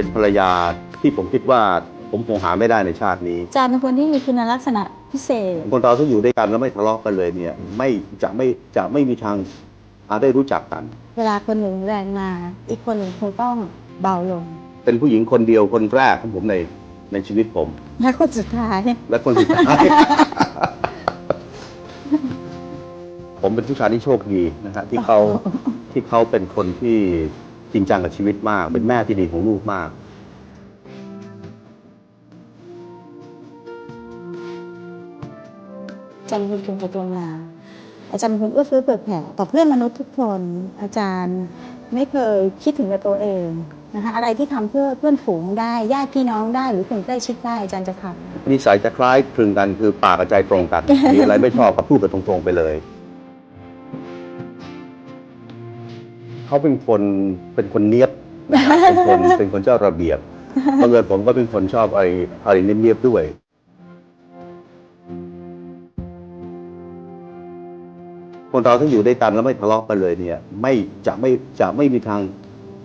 เป็นภรรยาที่ผมคิดว่าผมคงหาไม่ได้ในชาตินี้อาจารย์เป็นคนที่มีคุณลักษณะพิเศษ คนเราถ้าอยู่ด้วยกันแล้วไม่ทะเลาะกันเลยเนี่ยไม่จะไม่จะไม่มีทางอาได้รู้จักกัน เวลาคนหนึ่งแรงมา อีกคนหนึ่งคงต้องเบาลง เป็นผู้หญิงคนเดียวคนแรกของผมในในชีวิตผม และคนสุดท้าย และคนสุดท้าย ผมเป็นผู้ชายที่โชคดีนะฮะที่เขาที่เขาเป็นคนที่ จริงจังกับชีวิตมาก เป็นแม่ที่ดีของลูกมาก อาจารย์เป็นคนตัวงานอาจารย์เป็นคนเอื้อเฟื้อเปิดแผ่ต่อเพื่อนมนุษย์ทุกคน อาจารย์ไม่เคยคิดถึงแต่ตัวเองนะคะอะไรที่ทำเพื่อเพื่อนฝูงได้ญาติพี่น้องได้หรือคนใกล้ชิดได้อาจารย์จะทำนิสัยจะคล้ายคลึงกันคือปากกับใจตรงกันมีอะไรไม่ชอบก็พูดกันตรงๆไปเลย เขาเป็นคนเป็นคนเนียบนะครับเป็นคนเป็นคนเจ้าระเบียบบังเอิญผมก็เป็นคนชอบอะไรอะไรเนียบๆด้วย คนเราถ้าอยู่ด้วยกันแล้วไม่ทะเลาะกันเลยเนี่ย ไม่จะไม่จะไม่มีทาง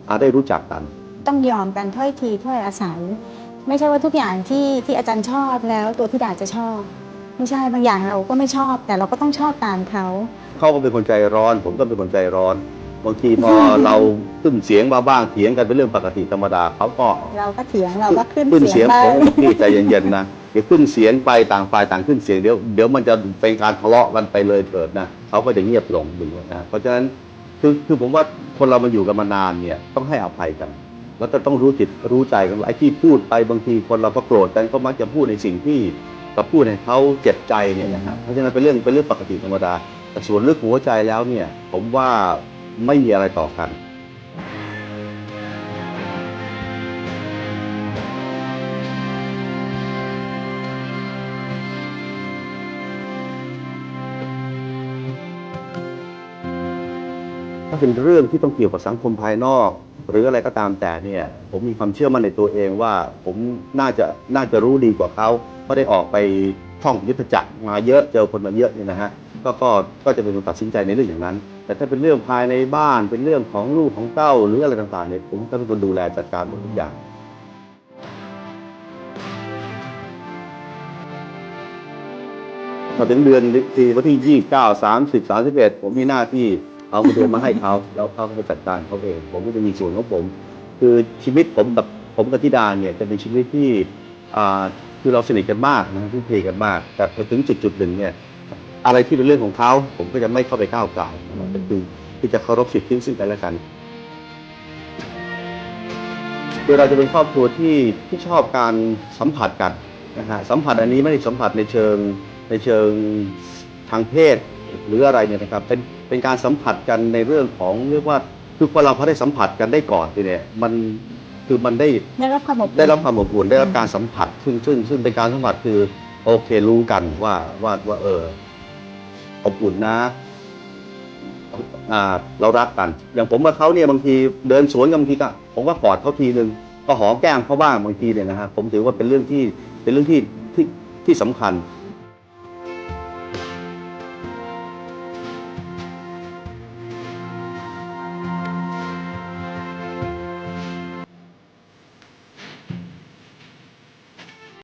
อาจได้รู้จักกัน ต้องยอมกันถ้อยทีถ้อยอาศัย ไม่ใช่ว่าทุกอย่างที่ที่อาจารย์ชอบแล้วตัวพี่ดาจะชอบ ไม่ใช่บางอย่างเราก็ไม่ชอบ แต่เราก็ต้องชอบตามเขา เขาก็เป็นคนใจร้อน ผมก็เป็นคนใจร้อน บางทีพอเราขึ้นเสียงมาบ้างเถียงกันเป็นเรื่องปกติธรรมดาเขาก็เราก็เถียงเราก็ขึ้นขึ้นเสีเสียยงงบ้าผงมพี่ใจเย็นๆนะเดี๋ยวขึ้นเสียงไปต่างฝ่ายต่างขึ้นเสียงเดี๋ยวเดี๋ยวมันจะเป็นการทะเลาะกันไปเลยเถิดนะเขาก็จะเงียบลงดูนะเพราะฉะนั้นคือคือผมว่าคนเรามาอยู่กันมานานเนี่ยต้องให้อภัยกันแล้วก็ต้องรู้จิตรู้ใจกันไอ้ที่พูดไปบางทีคนเราก็โกรธกันก็มักจะพูดในสิ่งที่เราพูดให้เขาเจ็บใจเนี่ยนะครับเพราะฉะนั้นเป็นเรื่องเป็นเรื่องปกติธรรมดาแต่ส่วนเรื่องหัวใจแล้วเนี่ย ผมว่า ไม่มีอะไรต่อกันถ้าเป็นเรื่องที่ต้องเกี่ยวกับสังคมภายนอก หรืออะไรก็ตามแต่เนี่ย ผมมีความเชื่อมั่นในตัวเองว่า ผมน่าจะน่าจะรู้ดีกว่าเขาเพราะได้ออกไปท่องยุทธจักรมาเยอะเจอคนมาเยอะเนี่ยนะฮะ ก็ก็ก็จะเป็นคนตัดสินใจในเรื่องอย่างนั้น แต่ถ้าเป็นเรื่องภายในบ้านเป็นเรื่องของลูกของเต้าหรืออะไรต่างๆเนี่ยผมก็เป็นคนดูแลจัดการหมดทุกอย่างพอถึงเดือนที่วันที่ยี่เก้าสามสิบสามสิบเอ็ดผมมีหน้าที่เอาเงินเดือนมาให้เขาแล้วเขาก็ไปจัดการเขาเอง ผมก็จะมีส่วนของผม คือชีวิตผมกับผมกับธิดาเนี่ยจะเป็นชีวิตที่อ่าคือเราสนิทกันมากนะที่เพกันมาก แต่พอถึงจุดจุดๆหนึ่งเนี่ย อะไรที่เป็นเรื่องของเขาผมก็จะไม่เข้าไปก้าวไก่ายนะครับก็คือที่จะเคารพสิทธิซึ่งกันและกันคือเราจะเป็นครอบครัวที่ที่ชอบการสัมผัสกันนะฮะสัมผัสอันนี้ไม่ได้สัมผัสในเชิงในเชิงทางเพศหรืออะไรเนี่ยนะครับเป็นเป็นการสัมผัสกันในเรื่องของเรียกว่าคือพอเราพอได้สัมผัสกันได้ก่อนทีเนี่ยมันคือมันได้ได้รับความอบอุ่นได้รับความอบอุ่นได้รับการสัมผัสซึ่งซึ่งซึ่งเป็นการสัมผัสคือโอเครู้กันว่าว่าว่าเออ อบอุ่นนะเรารักกัน อย่างผมกับเขาเนี่ยบางทีเดินสวนกันบางทีก็ผมก็กอดเขาทีหนึ่งก็หอมแก้มเขาบ้างบางทีเนี่ยนะฮะผมถือว่าเป็นเรื่องที่เป็นเรื่องที่ที่ที่สำคัญ